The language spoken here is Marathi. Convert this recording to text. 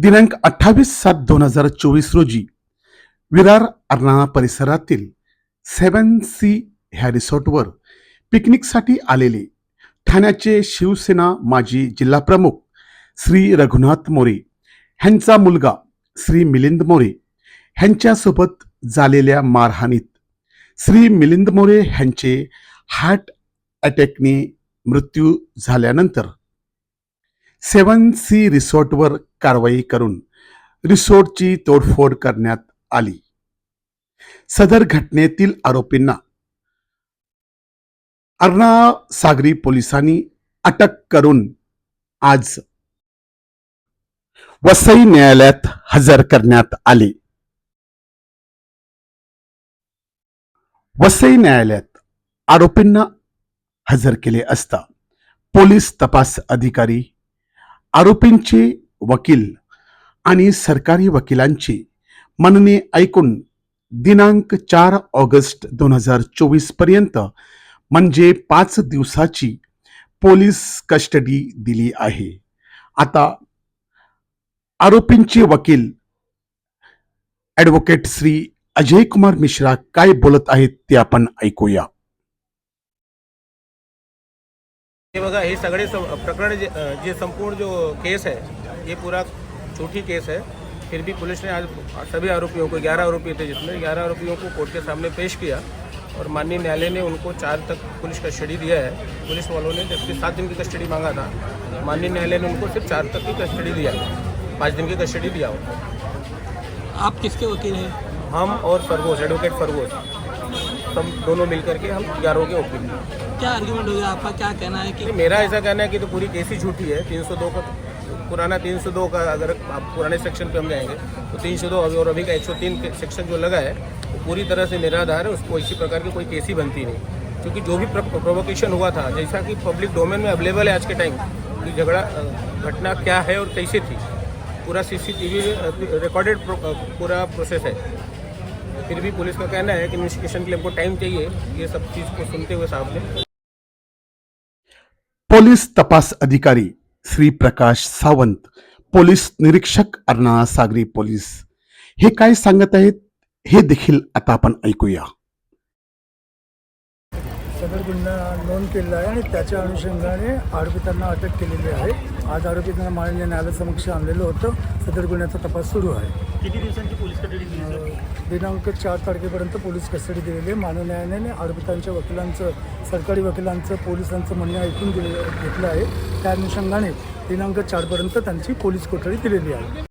दिनांक अठ्ठावीस सात दोन हजार चोवीस रोजी विरार अर्नाळा परिसरातील सेवन सी ह्या रिसॉर्टवर पिकनिकसाठी आलेले ठाण्याचे शिवसेना माजी जिल्हाप्रमुख श्री रघुनाथ मोरे ह्यांचा मुलगा श्री मिलिंद मोरे ह्यांच्यासोबत झालेल्या मारहाणीत श्री मिलिंद मोरे ह्यांचे हार्ट अटॅकने मृत्यू झाल्यानंतर सेवन सी रिसॉर्टवर कारवाई करून रिसोर्टची तोडफोड करण्यात आली. सदर घटनेतील आरोपींना अर्णा सागरी पोलिसांनी अटक करून आज वसई न्यायालयात हजर करण्यात आले. वसई न्यायालयात आरोपींना हजर केले असता पोलीस तपास अधिकारी आरोपींचे वकील आणि सरकारी वकिलांची म्हणणे ऐकून दिनांक चार ऑगस्ट दोन हजार चोवीसपर्यंत म्हणजे पाच दिवसाची पोलीस कस्टडी दिली आहे. आता आरोपींचे वकील ॲडव्होकेट श्री अजय कुमार मिश्रा काय बोलत आहेत ते आपण ऐकूया. हे बघा हे सगळे प्रकरण जे जे संपूर्ण जो केस है ये पूरा झूठी केस है। फिर भी पुलिस ने आज सभी आरोपियों को 11 आरोपी थे जिसमें 11 आरोपियों को कोर्ट के सामने पेश किया और माननीय न्यायालय ने उनको चार तक पुलिस कस्टडी दिया है। पुलिस वालों ने जबकि सात दिन की कस्टडी मांगा था। माननीय न्यायालय ने उनको सिर्फ़ चार तक की कस्टडी दिया पाँच दिन की कस्टडी दिया उनको। आप किसके वकील हैं? हम और फरगोश एडवोकेट फरगोश हम दोनों मिलकर के हम ग्यारह के वकील हैं। क्या आर्ग्यूमेंट हो गया आपका क्या कहना है कि मेरा ऐसा कहना है कि तो पूरी केस ही। झूठी है 302 का पुराना 302 का अगर आप पुराने सेक्शन पे हम जाएँगे तो 302 अभी और अभी का 103 के सेक्शन जो लगा है, वो पूरी तरह से निराधार है, उसको इसी प्रकार की कोई केस ही बनती नहीं। क्योंकि जो भी प्रोवोकेशन हुआ था, जैसा कि पब्लिक डोमेन में अवेलेबल है आज के टाइम कि झगड़ा घटना क्या है और कैसे थी। पूरा सीसीटीवी रिकॉर्डेड पूरा प्रोसेस है। फिर भी पुलिस का कहना है कि इन्वेस्टिगेशन के लिए हमको टाइम चाहिए, ये सब चीज़ को सुनते हुए साहब ने पोलीस तपास अधिकारी श्री प्रकाश सावंत पोलीस निरीक्षक अर्नाळा सागरी पोलीस. हे काय सांगत आहेत हे देखील आता आपण ऐकूया. सदर गुन्हा नोंद केलेला आहे आणि त्याच्या अनुषंगाने आरोपितांना अटक केलेली आहे. आज आरोपितांना माननीय न्यायालयासमक्ष आणलेलं होतं. सदर गुन्ह्याचा तपास सुरू आहे. किती दिवसांची पोलीस दिनांक चार तारखेपर्यंत पोलीस कस्टडी दिलेली आहे. मानव न्यायालयाने आरोपितांच्या वकिलांचं सरकारी वकिलांचं पोलिसांचं म्हणणं ऐकून दिले घेतलं आहे. त्या अनुषंगाने दिनांक चारपर्यंत त्यांची पोलीस कोठडी दिलेली आहे.